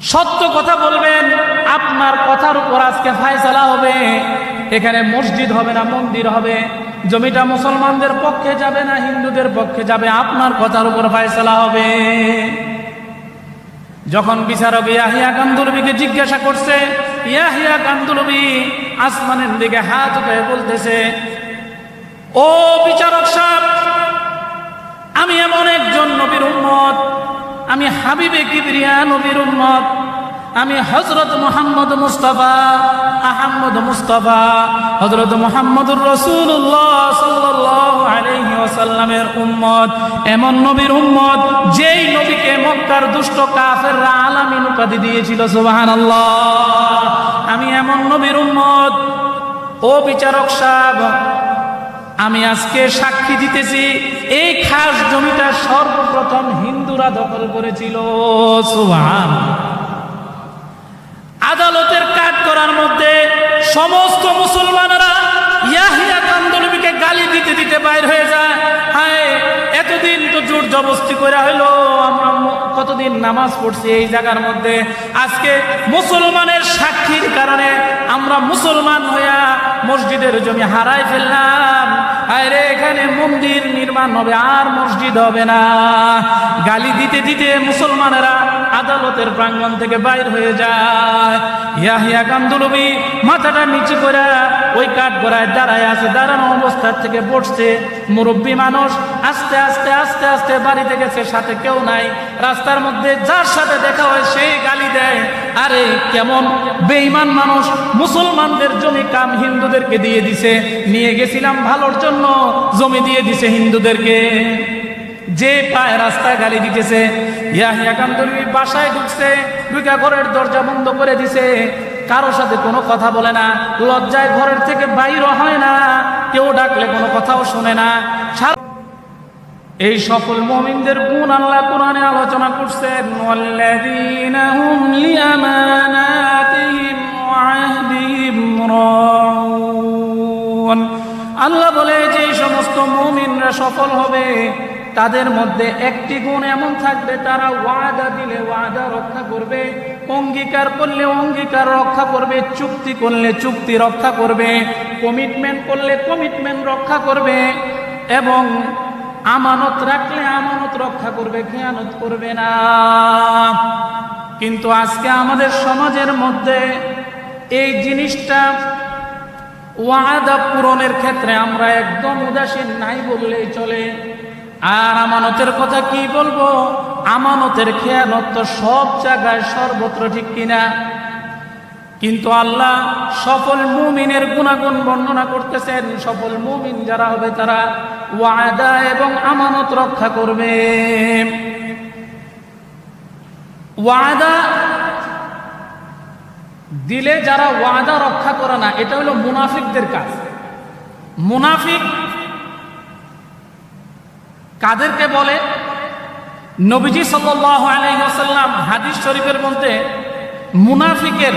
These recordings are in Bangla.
সত্য কথা বলবেন, আপনার কথার উপর আজকে ফায়সালা হবে। এখানে মসজিদ হবে না, মন্দির হবে। জমিটা মুসলমানদের পক্ষে যাবে না, হিন্দুদের পক্ষে যাবে, আপনার কথার উপর ফায়সালা হবে। যখন বিচারক ইয়াহিয়া কান্দুলবিকে জিজ্ঞাসা করছে, ইয়াহিয়া কান্দুলবি আসমানের দিকে হাত উঠে বলতেছে, ও বিচারক সাহেব, আমি এমন একজন নবীর উম্মত আমি হাবিবে কিবরিয়া নবীর উম্মত। আমি হজরত মোহাম্মদ মুস্তফা, আহম্মদ মুস্তফা হজরত মোহাম্মদুর রসুল্লাহ সাল্লাহ আলহি ওসাল্লামের উম্মত। এমন নবীর উম্মত যেই নবীকে মক্কার দুষ্ট কাফেররা আলামিন উপাধি দিয়েছিল সুবাহান আমি এমন নবীর উম্মত, ও বিচারক সাহেব আমি আজকে সাক্ষী দিতেছি, এই খাস জমিটা সর্বপ্রথম হিন্দুরা দখল করেছিল। সুবহান আদালতের কাজ করার মধ্যে সমস্ত মুসলমানরা ইয়াহিয়া কান্দলবিকে গালি দিতে দিতে বাইর হয়ে যায়। হায়, এতদিন তো জোর জবস্তি করে হইল, আমরা কতদিন নামাজ পড়ছি এই জায়গার মধ্যে। আজকে মুসলমানের সাক্ষীর কারণে আমরা মুসলমান হইয়া মসজিদের জমি হারাই ফেললাম। আরে এখানে মন্দির নির্মাণ হবে, আর মসজিদ হবে না। গালি দিতে দিতে মুসলমানেরা আদালতের প্রাঙ্গণ থেকে বাইর হয়ে যায়। ইয়াহিয়া কান্দুলবি মাথাটা নিচু করে ওই কাঠ গড়ায় দাঁড়ায় আছে, দাঁড়ানো অবস্থার থেকে পড়ছে মুরব্বী মানুষ আস্তে আস্তে আস্তে আস্তে বাড়িতে গেছে, সাথে কেউ নাই। রাস্তার মধ্যে যার সাথে দেখা হয় সেই গালি দেয়। আরে, কেমন? বেঈমান মানুষ, মুসলমানদের জমি কাম হিন্দুদেরকে দিয়ে দিছে। নিয়ে গেছিলাম ভালোর জন্য, জমি দিয়ে দিছে হিন্দুদেরকে। যে পায় রাস্তায় গালি দিতেছে বাসায় ঢুকছে, ঢুকা ঘরের দরজা বন্ধ করে দিছে। কারোর সাথে কোনো কথা বলে না, লজ্জায় ঘরের থেকে বাইর হয় না, কেউ ডাকলে কোনো কথাও শুনে না। এই সকল মমিনদের গুণ আল্লাহ কোরআনে আলোচনা করছেন আল্লাহ বলে, যে সমস্ত মমিনরা সফল হবে, তাদের মধ্যে একটি গুণ এমন থাকবে, তারা ওয়াদা দিলে ওয়াদা রক্ষা করবে, অঙ্গীকার করলে অঙ্গীকার রক্ষা করবে, চুক্তি করলে চুক্তি রক্ষা করবে, কমিটমেন্ট করলে কমিটমেন্ট রক্ষা করবে এবং আমানত রাখলে আমানত রক্ষা করবে, খেয়ানত করবে না। কিন্তু আজকে আমাদের সমাজের মধ্যে এই জিনিসটা ওয়াদা পূরণের ক্ষেত্রে আমরা একদম উদাসীন নাই বললেই চলে। আর আমানতের কথা কি বলব? আমানতের খেয়ানত তো সব জায়গায় সর্বত্র ঠিক কিনা? কিন্তু আল্লাহ সফল মুমিনের গুণাগুণ বর্ণনা করতেছেন, সফল মুমিন যারা হবে তারা ওয়াদা এবং আমানত রক্ষা করবে। ওয়াদা দিলে যারা ওয়াদা রক্ষা করে না, এটা হলো মুনাফিকদের কাজ। মুনাফিক কাদেরকে বলে? নবীজি সাল্লাল্লাহু আলাইহি ওয়াসাল্লাম হাদিস শরীফের মধ্যে মুনাফিকের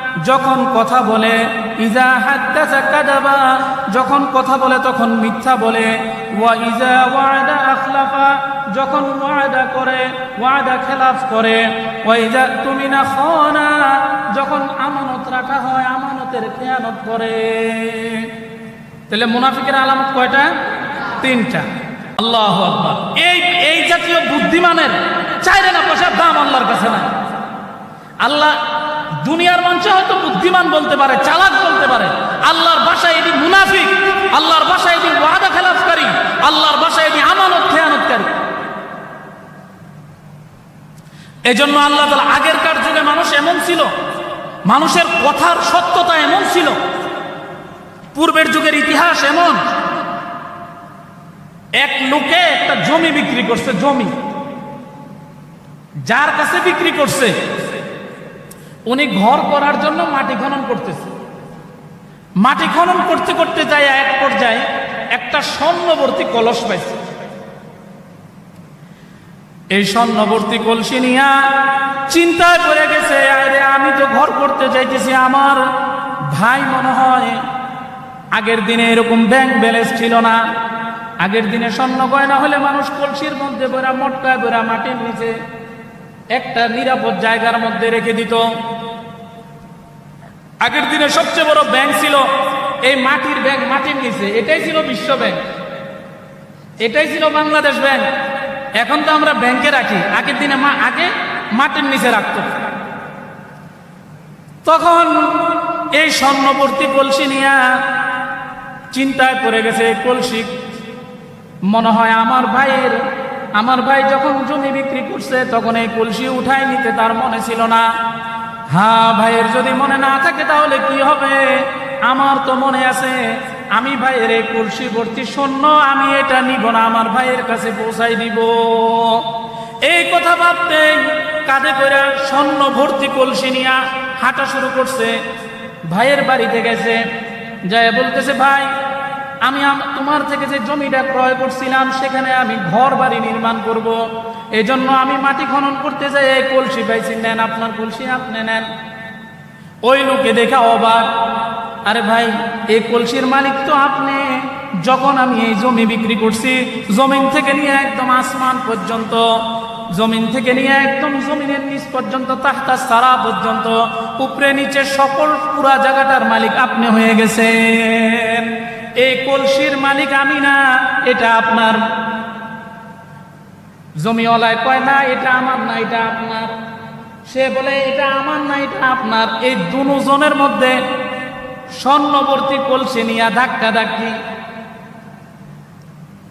যখন কথা বলে, ইজা হাদ্দাসা যখন কথা বলে তখন মিথ্যা বলে, ওয়া ইজা ওয়াদা আখলাফা যখন ওয়াদা করে, ওয়াদা খেলাফ করে, ওয়া ইজা তুমিনা খানা যখন আমানত রাখা হয়, আমানতের খেয়ানত করে। তাহলে মুনাফিকের আলামত কয়টা? তিনটা। আল্লাহ আকবার। এই এই জাতীয় বুদ্ধিমানের চাইরে না পয়সার দাম আল্লাহর কাছে নাই। আল্লাহ দুনিয়ার মঞ্চে হয়তো বুদ্ধিমান বলতে পারে, চালাক বলতে পারে। আল্লাহর বাসায় এটি মুনাফিক, আল্লাহর বাসায় এটি ওয়াদা খেলাফকারী, আল্লাহর বাসায় এটি আমানত খেয়ানতকারী। এজন্য আল্লাহ তালা আগেরকার যুগে মানুষ এমন ছিল, মানুষের কথার সত্যতা এমন ছিল, পূর্বের যুগের ইতিহাস এমন। এক লোকে একটা জমি বিক্রি করছে, জমি। যার কাছে বিক্রি করছে উনি ঘর করার জন্য মাটি খনন করতেছে। মাটি খনন করতে করতে যায় এক পর্যায়ে একটা স্বর্ণবর্তী কলস পাইছে। এই স্বর্ণবর্তী কলসি নিয়া চিন্তায় পড়ে গেছে আরে আমি তো ঘর করতে চাইতেছি আমার ভাই মনে হয় আগের দিনে এরকম ব্যাংক ব্যালেন্স ছিল না। আগের দিনে স্বর্ণ গয়না হলে মানুষ কলসির মধ্যে বেড়া মটকায় বেড়া মাটির নিচে একটা নিরাপদ জায়গার মধ্যে রেখে দিত। আগের দিনে সবচেয়ে বড় ব্যাংক ছিল এই মাটির ব্যাংক মাটির নিচে। এটাই ছিল বিশ্ব ব্যাংক এটাই ছিল বাংলাদেশ ব্যাংক এখন তো আমরা ব্যাংকে রাখি। আগের দিনে মা আগে মাটির নিচে রাখত। তখন এই স্বর্ণবর্তী কলসি নিয়ে চিন্তায় পড়ে গেছে, কলসি মনে হয় আমার ভাইয়ের আমার ভাই যখন জমি বিক্রি করছে, তখন এই কলসি উঠাই নিতে তার মনে ছিল না। হ্যাঁ ভাইয়ের যদি মনে না থাকে তাহলে কি হবে? আমার তো মনে আছে, আমি ভাইয়ের এই কলসি ভর্তি স্বর্ণ, আমি এটা নিব না, আমার ভাইয়ের কাছে পৌঁছাই দিব। এই কথা ভাবতে কাঁধে করে স্বর্ণ ভর্তি কলসি নিয়ে হাঁটা শুরু করছে। ভাইয়ের বাড়িতে গেছে যায় বলতেছে, ভাই আমি তোমার থেকে যে জমিটা ক্রয় করছিলাম, সেখানে আমি ঘর বাড়ি নির্মাণ করব। এই জন্য আমি মাটি খনন করতে যাই এই কলসি পাইছি। নেন আপনার কলসি, আপনি নেন। ওই লোকে দেখা অবাক। আরে ভাই, এই কলসির মালিক তো আপনি। যখন আমি এই জমি বিক্রি করছি, জমিন থেকে নিয়ে একদম আসমান পর্যন্ত, জমিন থেকে নিয়ে একদম জমিনের নিচ পর্যন্ত, তাহতা সারা পর্যন্ত, উপরে নিচে সকল পুরা জায়গাটার মালিক আপনি হয়ে গেছেন। এই কলসির মালিক আমি না, এটা আপনার। জমিওয়ালায় কয়, না, এটা আমার না, এটা আপনার। সে বলে, এটা আমার না, এটা আপনার। এই দুজনের মধ্যে স্বর্ণবর্তী কলসি নিয়ে ধাক্কা ধাক্কি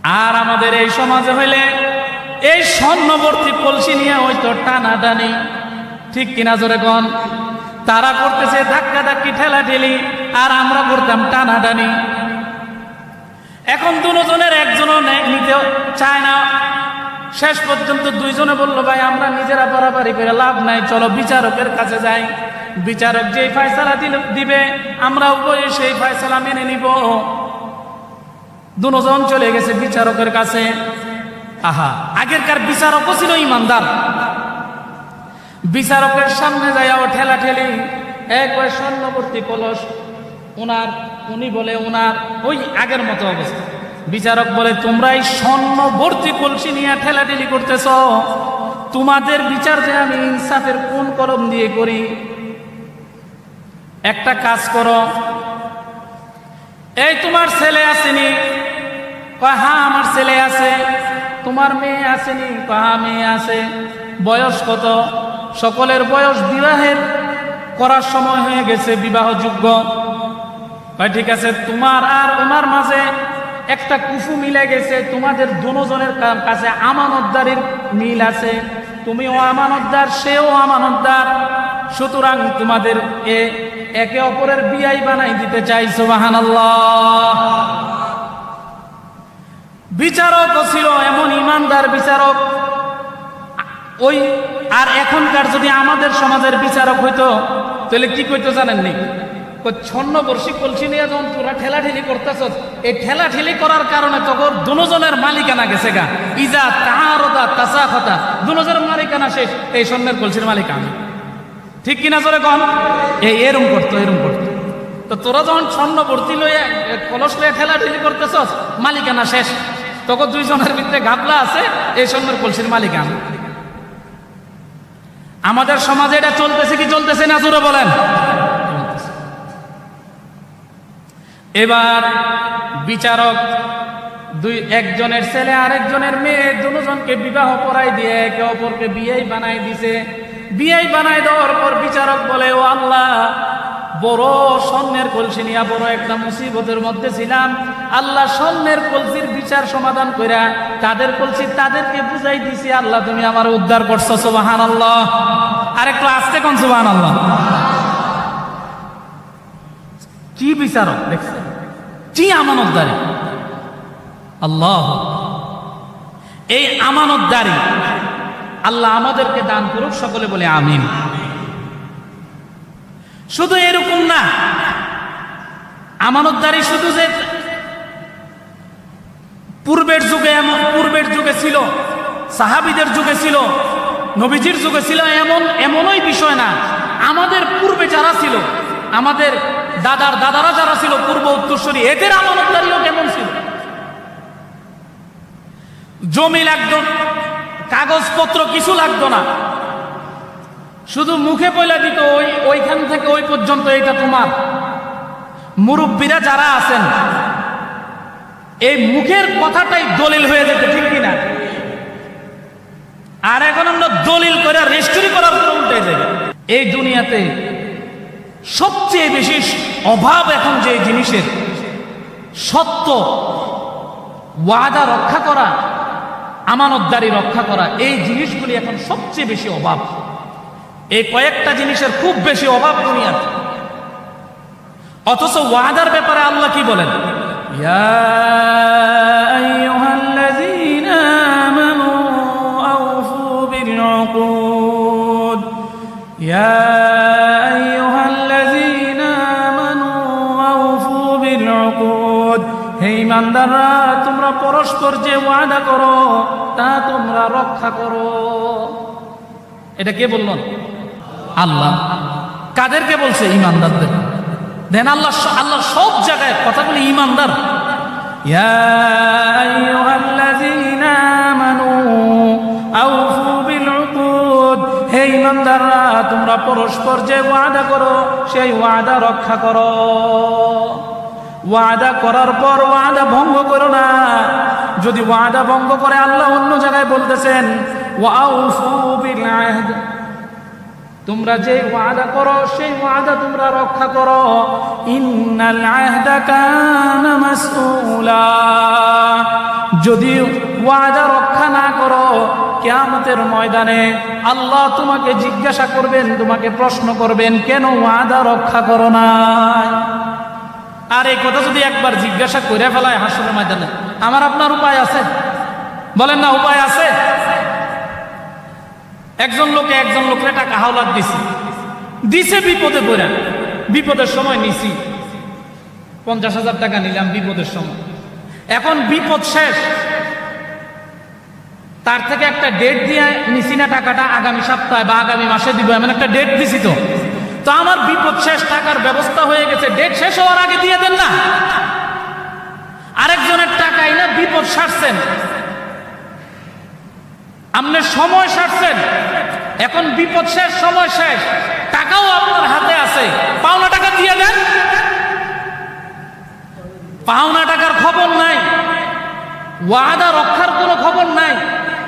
আর আমাদের এই সমাজে হইলে এই স্বর্ণবর্তী কলসি নিয়ে ওই তো টানা টানি ঠিক কিনা জোরে কন? তারা করতেছে ধাক্কা ধাক্কি ঠেলা ঠেলি আর আমরা করতাম টানা টানি এখন দুজনের একজনও নিতে চায় না। শেষ পর্যন্ত দুইজনে বলল, ভাই, আমরা নিজেরা বাড়াবাড়ি করে লাভ নাই, চলো বিচারকের কাছে যাই। বিচারক যে ফয়সালা দিবে, আমরা উভয়ে সেই ফয়সালা মেনে নিব। দুজন চলে গেছে বিচারকের কাছে। আহা, আগেরকার বিচারকও ছিল ইমানদার। বিচারকের সামনে যায় ও ঠেলা ঠেলি একবার স্বর্ণবর্তী কলস ওনার উনি বলে ওনার ওই আগের মতো অবস্থা। বিচারক বলে তোমরা এই স্বর্ণবর্তী কলসি নিয়ে ঠেলাঠেলি করতেছ। তোমাদের বিচার যে আমি ইনসাফের কোন করম দিয়ে করি? একটা কাজ করো। এই তোমার ছেলে আসেনি। হ্যাঁ আমার ছেলে আছে। তোমার মেয়ে আসেনি। হ্যাঁ মেয়ে আছে। বয়স কত? সকলের বয়স বিবাহের করার সময় হয়ে গেছে, বিবাহযোগ্য। ঠিক আছে, তোমার আর ওনার মাঝে একটা কুফু মিলে গেছে, তোমাদের দুজনের কাছে আমানতদারির মিল আছে, তুমিও আমানতদার, সেও আমানতদার। সুতরাং তোমাদের এ একে অপরের বিয়াই বানাই দিতে চাই সুবাহান বিচারক ছিল এমন ইমানদার বিচারক। ওই আর এখনকার যদি আমাদের সমাজের বিচারক হইতো, তাহলে কি কইতো জানেননি? ছন্ন বর্ষী কলসি নিয়ে যখন তোরা ঠেলাঠেলি করতেছ এই ঠেলাঠেলি করার কারণে তখন দুজনের মালিকানা গেছে গা। ইজা তাহারদা তাসা কথা দুজনের মালিকানা শেষ, এই স্বর্ণের কলসির মালিক ঠিক কিনা জোরে কম এই এরম করতো এরম করতো। তো তোরা যখন ছন্ন ভর্তি লইয়া কলস লইয়া ঠেলাঠেলি করতেছ মালিকানা শেষ। তখন দুইজনের ভিতরে গাবলা আছে, এই স্বর্ণের কলসির মালিক আমি। আমাদের সমাজে এটা চলতেছে কি চলতেছে না, জোরে বলেন। এবার বিচারক দুই, একজনের ছেলে আরেকজনের মেয়ে, দুজনকে বিবাহ করাই দিয়ে একে অপরকে বিয়েই বানাই দিছে। বিয়েই বানাই দেওয়ার পর বিচারক বলে, ও আল্লাহ, বড় স্বর্ণের কলসি নিয়ে বড় একটা মুসিবতের মধ্যে ছিলাম। আল্লাহ স্বর্ণের কলসির বিচার সমাধান কইরা তাদের কলসি তাদেরকে বুঝাই দিছি। আল্লাহ, তুমি আমার উদ্ধার করছ সুবাহান আল্লাহ আর একটু আসতে কোন সুবাহান আল্লাহ কি বিচারক? দেখছেন কি আমানতদারি? আল্লাহ। এই আমানতদারি আল্লাহ আমাদেরকে দান করুক, সকলে বলে আমিন। শুধু এরকম না, আমানতদারি শুধু যে পূর্বের যুগে এমন, পূর্বের যুগে ছিল, সাহাবিদের যুগে ছিল, নবীজির যুগে ছিল, এমন, এমনই বিষয় না। আমাদের পূর্বে যারা ছিল আমাদের দাদার দাদারা যারা ছিল, পূর্ব উত্তরসূরি এদের আমানতদারিও কেমন ছিল। জমি লাগতো কাগজপত্র কিছু লাগতো না। শুধু মুখে পয়লা দিত, ওই, ওইখান থেকে ওই পর্যন্ত এটা তোমার। মুরব্বীরা যারা আছেন, এই মুখের কথাটাই দলিল হয়ে যেত, ঠিক কিনা আর এখন আমরা দলিল করে, রেজিস্ট্রি করার উল্টে যাবে এই দুনিয়াতে সবচেয়ে বেশি অভাব এখন যে জিনিসের, সত্য, ওয়াদা রক্ষা করা, আমানতদারি রক্ষা করা, এই জিনিসগুলি এখন সবচেয়ে বেশি অভাব। এই কয়েকটা জিনিসের খুব বেশি অভাব দুনিয়াতে অথচ ওয়াদার ব্যাপারে আল্লাহ কি বলেন? ইয়া হে ইমানদাররা, তোমরা পরস্পর যে ওয়াদা করো, তা তোমরা রক্ষা করো। এটা কে বলল? আল্লাহ। কাদেরকে বলছে ইমানদারদের? দেন আল্লাহ আল্লাহ সব জায়গায় কথাগুলি ইমানদার। হে ইমানদাররা, তোমরা পরস্পর যে ওয়াদা করো, সেই ওয়াদা রক্ষা করো। ওয়াদা করার পর ওয়াদা ভঙ্গ করো না। যদি ওয়াদা ভঙ্গ করে আল্লাহ অন্য জায়গায় বলতেছেন তোমরা যে ওয়াদা করো, সেই ওয়াদা তোমরা রক্ষা করো। যদি ওয়াদা রক্ষা না করো, কিয়ামতের ময়দানে আল্লাহ তোমাকে জিজ্ঞাসা করবেন, তোমাকে প্রশ্ন করবেন, কেন ওয়াদা রক্ষা করো না আর এই কথা যদি একবার জিজ্ঞাসা করে ফেলায় হাসরের ময়দানে, আমার আপনার উপায় আছে? বলেন না, উপায় আছে? একজন লোকে একজন লোকের টাকা হাওলাত দিছে। দিছে বিপদে পড়া। বিপদের সময় নিছি। পঞ্চাশ হাজার টাকা নিলাম বিপদের সময়। এখন বিপদ শেষ। তার থেকে একটা ডেট দিয়ে নিছি না টাকাটা, আগামী সপ্তাহে বা আগামী মাসে দিব, এমন একটা ডেট দিছি তো। তো আমার বিপদ শেষ টাকার ব্যবস্থা হয়ে গেছে। ডেট শেষ হওয়ার আগে দিয়ে দেন না। আরেকজনের টাকাই না বিপদ সারছেন। আপনার সময় সারছেন। এখন বিপদ শেষ, সময় শেষ। টাকাও আপনার হাতে আছে। পাওনা টাকা দিয়ে দেন। পাওনা টাকার খবর নাই। ওয়াদা রক্ষার কোনো খবর নাই।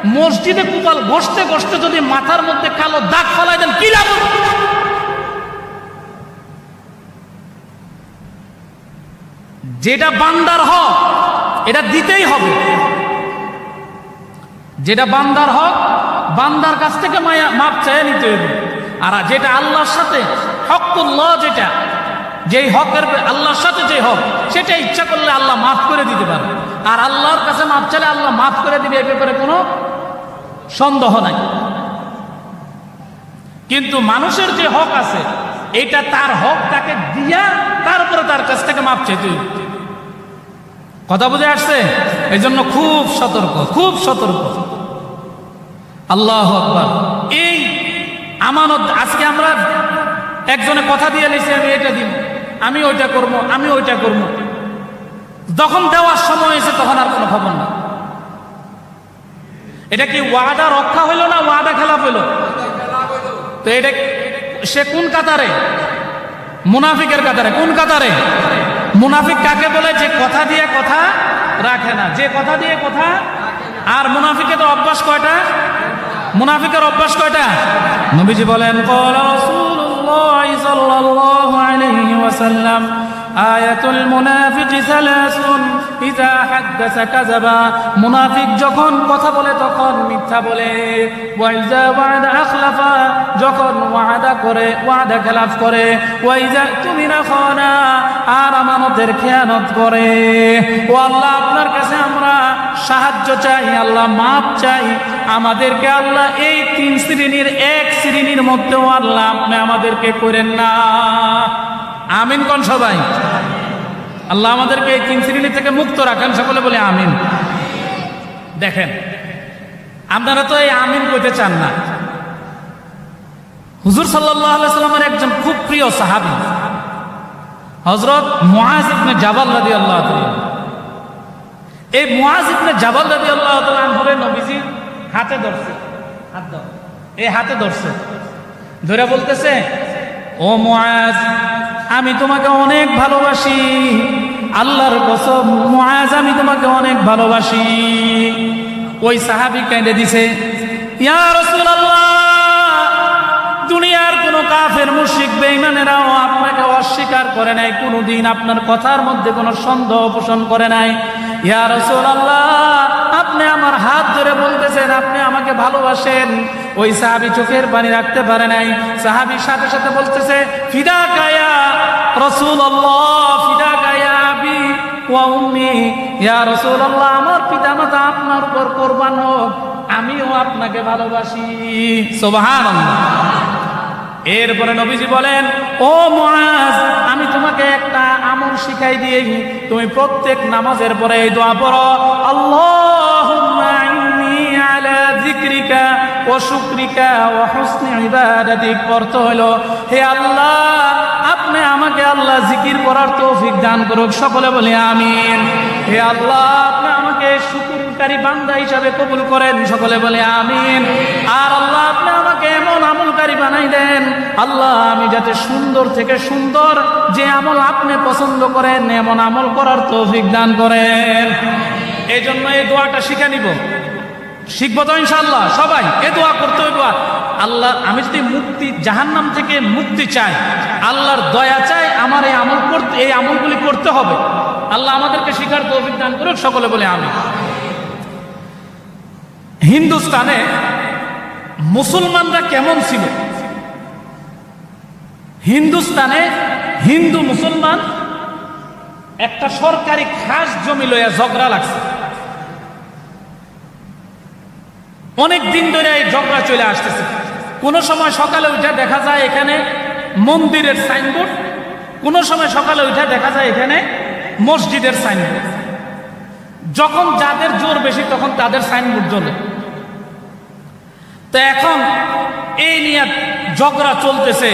মসজিদে কুপাল বসতে বসতে যদি মাথার মধ্যে কালো দাগ ফলাই দেন, কি লাভ যেটা বান্দার হক, এটা দিতেই হবে। যেটা বান্দার হক, বান্দার কাছ থেকে মায়া, মাপ চাইয়ে নিতে হবে। আর যেটা আল্লাহর সাথে, হকুল্লাহ যেটা, যেই হকের আল্লাহর সাথে যে হক, সেটা ইচ্ছা করলে আল্লাহ মাফ করে দিতে পারে। আর আল্লাহর কাছে মাপ চাইলে আল্লাহ মাফ করে দিবে, এ ব্যাপারে কোনো সন্দেহ নাই। কিন্তু মানুষের যে হক আছে, এটা তার হক তাকে দিয়া তারপরে তার কাছ থেকে মাপ চাইতে। কথা বুঝে আসছে? এই জন্য খুব সতর্ক খুব সতর্ক। আল্লাহ আকবার। এই আমানত, আজকে আমরা একজনে কথা দিয়ে নিছি, আমি এটা দিব, আমি ওইটা করব, আমি ওইটা করব। যখন দেওয়ার সময় এসে তখন আর কোনো খবর না এটা কি ওয়াদা রক্ষা হইল না ওয়াদা খেলাপ হইল? তো এটা সে কোন কাতারে? মুনাফিকের কাতারে, কোন কাতারে? মুনাফিক কাকে বলে? যে কথা দিয়ে কথা রাখে না। যে কথা দিয়ে কথা আর মুনাফিকে তো অভ্যাস কয়টা? মুনাফিকের অভ্যাস কয়টা? নবীজি বলেন, কল الله صلى الله عليه وسلم আয়াতুল মুনাফিকি সালাসুন ইজা হাদ্দাসা কাযাবা মুনাফিক যখন কথা বলে তখন মিথ্যা বলে ওয়া ইজা ওয়াদা আখলাফা যখন ওয়াদা করে ওয়াদা খেলাফ করে ওয়া ইজা তুমিনা খানা আর আমানতের খেয়ানত করে ও আল্লাহ আপনার কাছে আমরা সাহায্য চাই আল্লাহ মাপ চাই আমাদেরকে আল্লাহ এই তিন শ্রেণির এক শ্রেণির মধ্যেও আল্লাহ আপনি আমাদেরকে করেন না। আমিন কোন সবাই? আল্লাহ আমাদেরকে এই তিন শ্রেণি থেকে মুক্ত রাখেন, সকলে বলে আমিন। দেখেন, আপনারা তো এই আমিন কইতে চান না। হুজুর সাল্লাহ সাল্লামের একজন খুব প্রিয় সাহাবি হজরত ইবনে জাবাল রাদিয়াল্লাহু আল্লাহ এই মুআজ ইবনে জাবাল তাআলা আনহুরে নবীজি হাতে ধরছে। হাত দাও এই হাতে ধরছে। ধরে বলতেছে, ও মুআজ, আমি তোমাকে অনেক ভালোবাসি। আল্লাহর কসম, মুআজ, আমি তোমাকে অনেক ভালোবাসি। ওই সাহাবী কেঁদে দিছে, ইয়া দুনিয়ার কোন কাফের, মুশরিক, বেঈমানেরাও আপনাকে অস্বীকার করে নাই। কোনোদিন আপনার কথার মধ্যে কোনো সন্দেহ পোষণ করে নাই। ইয়া রাসূলুল্লাহ আপনি আমার হাত ধরে বলতেছেন, আপনি আমাকে ভালোবাসেন। ওই সাহাবী চোখের পানি রাখতে পারে নাই। সাহাবীর সাথে সাথে বলতেছে, ফিদা কায়া রসুল ফিদা কায়া আবি ওয়া ইয়া রাসূলুল্লাহ, আমার পিতামাতা আপনার উপর কোরবান হোক, আমিও আপনাকে ভালোবাসি। সুবহানাল্লাহ। এরপরে নবীজি বলেন, ও মুআজ, আমি তোমাকে একটা আমল শিখাই দিয়ে তুমি প্রত্যেক নামাজের পরে এই দোয়া পড়ো আল্লাহুম্মা ইন্নী আলা যিকরিকা ওয়া শুকরিকা ওয়া হুসনি ইবাদাতিক অর্থ হলো, হে আল্লাহ, আপনি আমাকে আল্লাহ জিকির করার তৌফিক দান করুক। সকলে বলে আমিন। হে আল্লাহ, আপনি আমাকে শুকুরকারী বান্দা হিসাবে কবুল করেন। সকলে বলে আমিন। আর আল্লাহ, আপনি আমাকে এমন আমলকারী বানাই দেন। আল্লাহ, আমি যাতে সুন্দর থেকে সুন্দর যে আমল আপনি পছন্দ করেন, এমন আমল করার তৌফিক দান করেন। এই জন্য এই দোয়াটা শিখে নিব। শিখব তো ইনশাল্লাহ সবাই এ দোয়া করতে হইব আল্লাহ, আমি যদি মুক্তি, জাহান্নাম থেকে মুক্তি চাই, আল্লাহর দয়া চাই, আমার এই আমল করতে, এই আমলগুলি করতে হবে। আল্লাহ আমাদেরকে শিখার তৌফিক দান করুক, সকলে বলে আমি হিন্দুস্তানে মুসলমানরা কেমন ছিল? হিন্দুস্তানে হিন্দু মুসলমান একটা সরকারি খাস জমি লইয়া ঝগড়া লাগছে। অনেক দিন ধরে এই ঝগড়া চলে আসতেছে। কোনো সময় সকালে উঠে দেখা যায় এখানে মন্দিরের সাইনবোর্ড, কোনো সময় সকালে উঠে দেখা যায় এখানে মসজিদের সাইনবোর্ড। যখন যাদের জোর বেশি, তখন তাদের সাইনবোর্ড জ্বলে তো এখন এই নিয়ে ঝগড়া চলতেছে।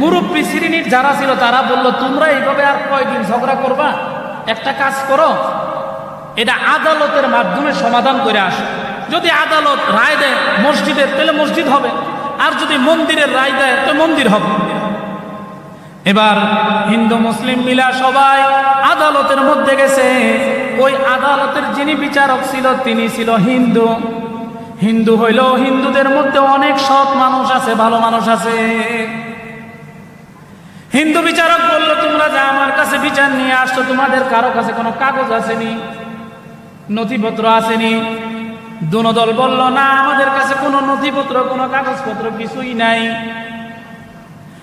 মুরব্বী শ্রেণির যারা ছিল, তারা বলল, তোমরা এইভাবে আর কয়দিন ঝগড়া করবা? একটা কাজ করো, এটা আদালতের মাধ্যমে সমাধান করে আসো। যদি আদালত রায় দেয়, মসজিদের, তাহলে মসজিদ হবে। আর যদি মন্দিরের রায় দেয়, তো মন্দির হবে। এবার হিন্দু, মুসলিম মিলা সবাই আদালতের মধ্যে গেছে। ওই আদালতের যিনি বিচারক ছিল, তিনি ছিল হিন্দু। হিন্দু হইল হিন্দুদের মধ্যে অনেক সৎ মানুষ আছে, ভালো মানুষ আছে। হিন্দু বিচারক বলল, তোমরা যা আমার কাছে বিচার নিয়ে আসছো, তোমাদের কারও কাছে কোনো কাগজ আসেনি, নথিপত্র আসেনি দুনো দল বলল, না, আমাদের কাছে কোনো নথিপত্র, কোনো কাগজপত্র কিছুই নাই।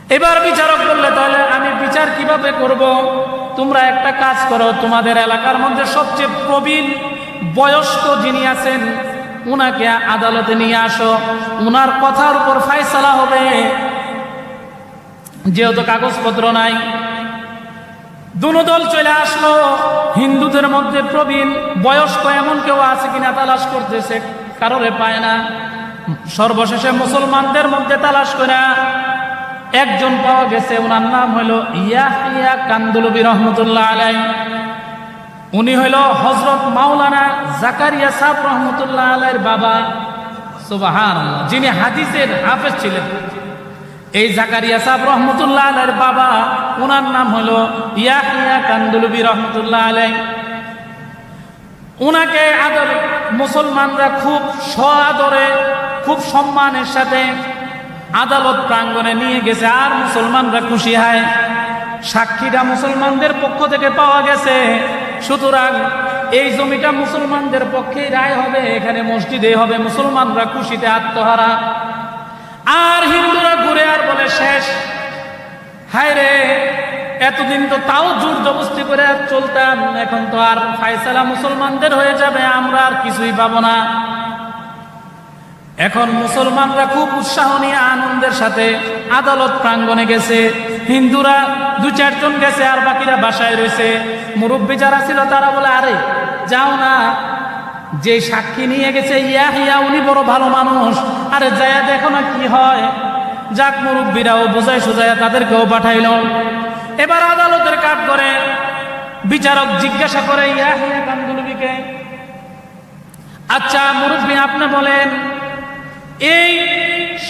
এবার বিচারক বললে, তাহলে আমি বিচার কীভাবে করব? তোমরা একটা কাজ করো, তোমাদের এলাকার মধ্যে সবচেয়ে প্রবীণ বয়স্ক যিনি আছেন, উনাকে আদালতে নিয়ে আসো। উনার কথার উপর ফায়সালা হবে। যেহেতু কাগজপত্র নাই দুনো দল চলে আসলো। হিন্দুদের মধ্যে প্রবীণ, বয়স্ক এমন কেউ আছে কিনা তালাশ করতেছে, কারোরে পায় না। সর্বশেষে মুসলমানদের মধ্যে তালাশ করে। একজন পাওয়া গেছে, ওনার নাম হইল ইয়াহিয়া কান্দুলবি রহমতুল্লাহ আলাই উনি হইল হজরত মাওলানা জাকারিয়া সাহ রহমতুল্লাহ আলাইয়ের বাবা। সুবাহান যিনি হাদিসের হাফেজ ছিলেন। এই জাকারিয়া সাহ রহমতুল্লাহ আলাইয়ের বাবা ওনার নাম হলো ইয়াহিয়া কান্দুলবি রহমতুল্লাহ আলাই ওনাকে আদর, মুসলমানরা খুব সআদরে খুব সম্মানের সাথে আদালত প্রাঙ্গণে নিয়ে গেছে, আর মুসলমানরা খুশি হয়। সাক্ষীটা মুসলমানদের পক্ষ থেকে পাওয়া গেছে। সুতরাং এই জমিটা মুসলমানদের পক্ষেই রায় হবে, এখানে মসজিদে হবে, মুসলমানরা খুশিতে আত্মহারা। আর হিন্দুরা ঘুরে আর বলে, শেষ। হায় রে, এতদিন তো তাও জোর জবস্তি করে আর চলতাম। এখন তো আর ফায়সালা মুসলমানদের হয়ে যাবে, আমরা আর কিছুই পাবো না। এখন মুসলমানরা খুব উৎসাহ নিয়ে আনন্দের সাথে আদালত প্রাঙ্গণে গেছে। হিন্দুরা দু চারজন গেছে আর বাকিরা বাসায় রয়েছে। মুরব্বী যারা ছিল তারা বলে, আরে, যাও না। যে সাক্ষী নিয়ে গেছে, ইয়া হিয়া, উনি বড় ভালো মানুষ। আরে যায়া দেখো না কি হয়। যাক মুরব্বীরাও বোঝায় সোজায়া তাদেরকেও পাঠাইল। এবার আদালতের কাঠ করে বিচারক জিজ্ঞাসা করে, ইয়া হিয়া কান্দুলবিকে আচ্ছা মুরব্বী, আপনি বলেন, এই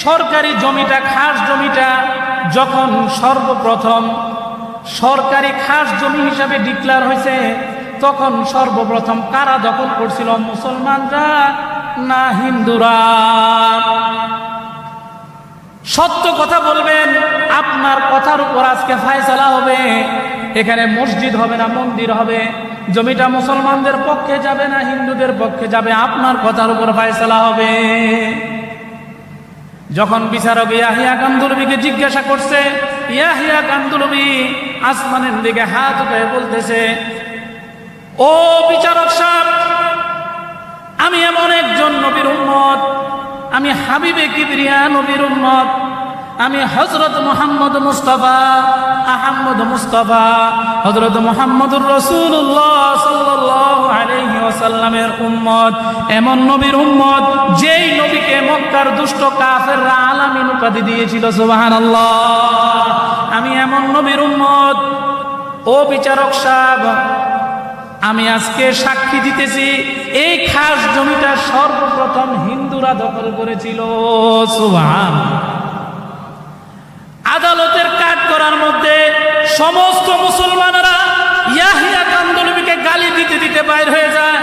সরকারি জমিটা, খাস জমিটা যখন সর্বপ্রথম সরকারি খাস জমি হিসাবে ডিক্লার হয়েছে তখন সর্বপ্রথম কারা দখল করছিল মুসলমানরা? না, হিন্দুরা। সত্য কথা বলবেন, আপনার কথার উপর আজকে ফায়সালা হবে। এখানে মসজিদ হবে না, মন্দির হবে। জমিটা মুসলমানদের পক্ষে যাবে না, হিন্দুদের পক্ষে যাবে। আপনার কথার উপর ফায়সালা হবে। যখন বিচারক ইয়াহিয়া কান্দুলবিকে জিজ্ঞাসা করছে, ইয়াহিয়া কান্দুলবি আসমানের দিকে হাত উঠে বলতেছে ও বিচারক সাহেব, আমি এমন একজন নবীর উম্মত, আমি হাবিবে কিবরিয়া নবীর উম্মত, আমি হজরত মোহাম্মদ মুস্তফা, আহম্মদ মুস্তফা হজরত মোহাম্মদুর রসুল্লাহ ওসাল্লামের উম্মত, এমন নবীর উম্মত, যেই নবীকে মক্কার দুষ্ট কাফেররা আলামিন উপাধি দিয়েছিল সুবাহান আমি এমন নবীর উম্মত, ও বিচারক সাহেব আমি আজকে সাক্ষী দিতেছি, এই খাস জমিটা সর্বপ্রথম হিন্দুরা দখল করেছিল। সুহান আদালতের কাজ করার মধ্যে সমস্ত মুসলমানরা ইয়াহিয়া কান্দলবিকে গালি দিতে দিতে বাইর হয়ে যায়।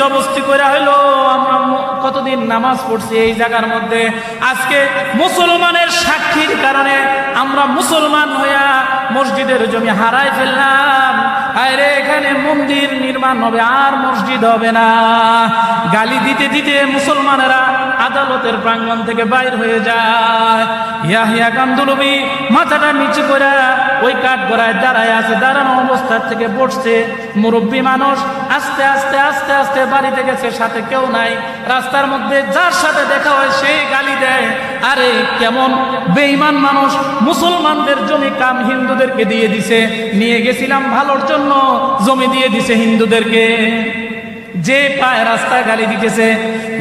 জবস্তি করে হইল, আমরা কতদিন নামাজ পড়ছি এই জায়গার মধ্যে? আজকে মুসলমানের সাক্ষীর কারণে আমরা মুসলমান হইয়া মসজিদের জমি হারাই ফেললাম। আরে এখানে মন্দির নির্মাণ হবে, আর মসজিদ হবে না। গালি দিতে দিতে মুসলমানেরা আদালতের প্রাঙ্গণ থেকে বাইর হয়ে যায়। ইয়াহিয়া কান্দুলবি মাথাটা নিচু করে ওই কাঠ গড়ায় দাঁড়ায় আছে, দাঁড়ানো অবস্থা থেকে পড়ছে। মুরব্বী মানুষ আস্তে আস্তে আস্তে আস্তে বাড়িতে গেছে, সাথে কেউ নাই। রাস্তার মধ্যে যার সাথে দেখা হয় সেই গালি দেয়। আরে কেমন বেঈমান মানুষ, মুসলমানদের জমি কাম হিন্দুদেরকে দিয়ে দিছে। নিয়ে গেছিলাম ভালোর জন্য, জমি দিয়ে দিছে হিন্দুদেরকে। যে পায় রাস্তায় গালি দিতেছে,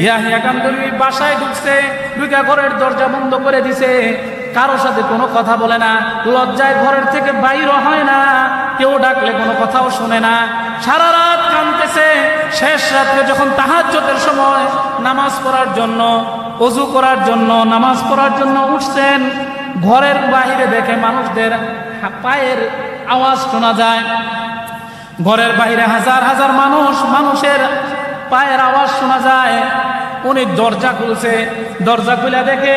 ইয়াহিয়া কান্দরি বাসায় ঢুকছে, ঢুকা ঘরের দরজা বন্ধ করে দিছে। কারও সাথে কোনো কথা বলে না, লজ্জায় ঘরের থেকে বাইরও হয় না, কেউ ডাকলে কোনো কথাও শোনে না। সারা রাত কাঁদতেছে, শেষ রাত্রে যখন তাহাজ্জতের সময় নামাজ পড়ার জন্য, অজু করার জন্য, নামাজ পড়ার জন্য উঠছেন, ঘরের বাহিরে দেখে মানুষদের পায়ের আওয়াজ শোনা যায়। ঘরের বাইরে হাজার হাজার মানুষ, মানুষের পায়ের আওয়াজ শোনা যায়। উনি দরজা খুলছে, দরজা খুলে দেখে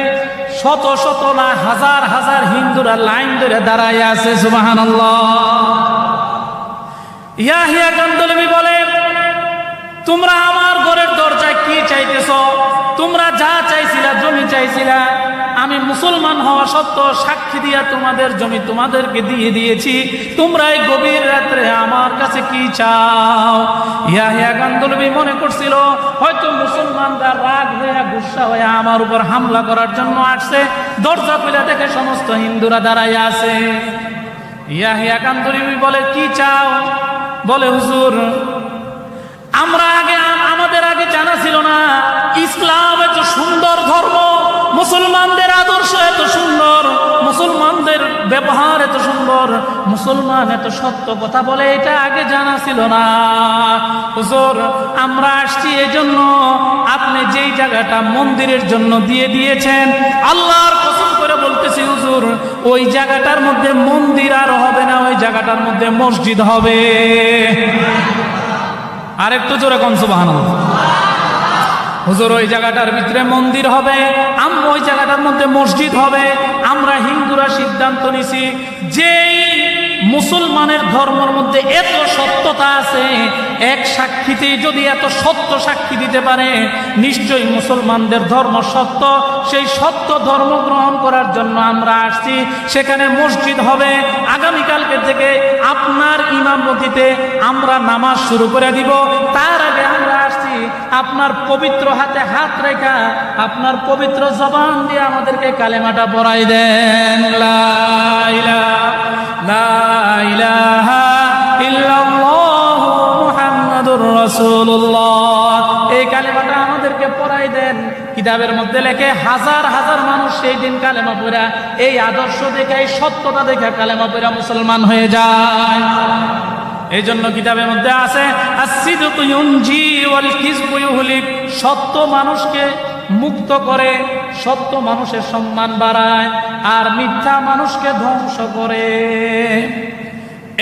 শত শত না, হাজার হাজার হিন্দুরা লাইন ধরে দাঁড়ায় আছে সুবাহান ইয়াহিয়া কান্দলবি বলে, তোমরা আমার ঘরের দরজায় কি চাইতেছ? তোমরা যা চাইছিলা, জমি চাইছিলা আমি মুসলমান হওয়া সত্ত্বেও সাক্ষী দিয়া তোমাদের জমি তোমাদেরকে দিয়ে দিয়েছি। তোমরা এই গভীর রাত্রে আমার কাছে কি চাও? ইয়াহিয়া গান্দলবি মনে করছিল, হয়তো মুসলমানরা রাগ হইয়া, গুসা হইয়া আমার উপর হামলা করার জন্য আসছে। দরজা খুলে দেখে সমস্ত হিন্দুরা দাঁড়াইয়া আছে। ইয়াহিয়া কান্দরিবি বলে, কি চাও? বলে, হুজুর, আমরা আগে আম- আমাদের আগে জানা ছিল না, ইসলাম এত সুন্দর ধর্ম মুসলমানদের আদর্শ এত সুন্দর, মুসলমানদের ব্যবহার এত সুন্দর, মুসলমান এত সত্য কথা বলে এটা আগে জানা ছিল না। হুজুর, আমরা আসছি এজন্য আপনি যেই জায়গাটা মন্দিরের জন্য দিয়ে দিয়েছেন, আল্লাহর কসম করে বলতেছি, হুজুর, ওই জায়গাটার মধ্যে মন্দির আর হবে না, ওই জায়গাটার মধ্যে মসজিদ হবে। আরেকটু জোরে কম সুবাহান হুজুর, ওই জায়গাটার ভিতরে মন্দির হবে ওই জায়গাটার মধ্যে মসজিদ হবে। আমরা হিন্দুরা সিদ্ধান্ত নিছি, যেই মুসলমানের ধর্মের মধ্যে এত সত্যতা আছে, এক সাক্ষীতে যদি এত সত্য সাক্ষী দিতে পারে, নিশ্চয়ই মুসলমানদের ধর্ম সত্য। সেই সত্য ধর্ম গ্রহণ করার জন্য আমরা আসছি। সেখানে মসজিদ হবে। আগামীকালকে থেকে আপনার ইমামতিতে আমরা নামাজ শুরু করে দিব। তার আগে আপনার পবিত্র হাতে হাত রেখা, আপনার পবিত্র জবান দিয়ে আমাদেরকে কালেমাটা পড়াই দেন। লা ইলাহা লা ইলাহা ইল্লাল্লাহু মুহাম্মাদুর রাসূলুল্লাহ। এই কালেমাটা আমাদেরকে পড়াই দেন। কিতাবের মধ্যে লেখে, হাজার হাজার মানুষ সেই দিন কালেমা পড়া, এই আদর্শ দেখে, এই সত্যতা দেখে কালেমা পড়া মুসলমান হয়ে যায়। এই জন্য কিতাবের মধ্যে আছে সত্য মানুষকে মুক্ত করে, সত্য মানুষের সম্মান বাড়ায় আর মিথ্যা মানুষকে ধ্বংস করে।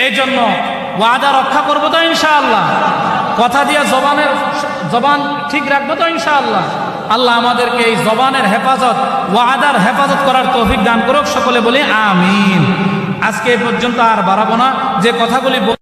এই জন্য ওয়াদা রক্ষা করব তো ইনশাআল্লাহ। কথা দিয়ে জবানের, জবান ঠিক রাখব তো ইনশাআল্লাহ। আল্লাহ আমাদেরকে এই জবানের হেফাজত, ওয়াদার হেফাজত করার তৌফিক দান করুক, সকলে বলি আমিন। আজকে এই পর্যন্ত আর বাড়াবো না, যে কথাগুলি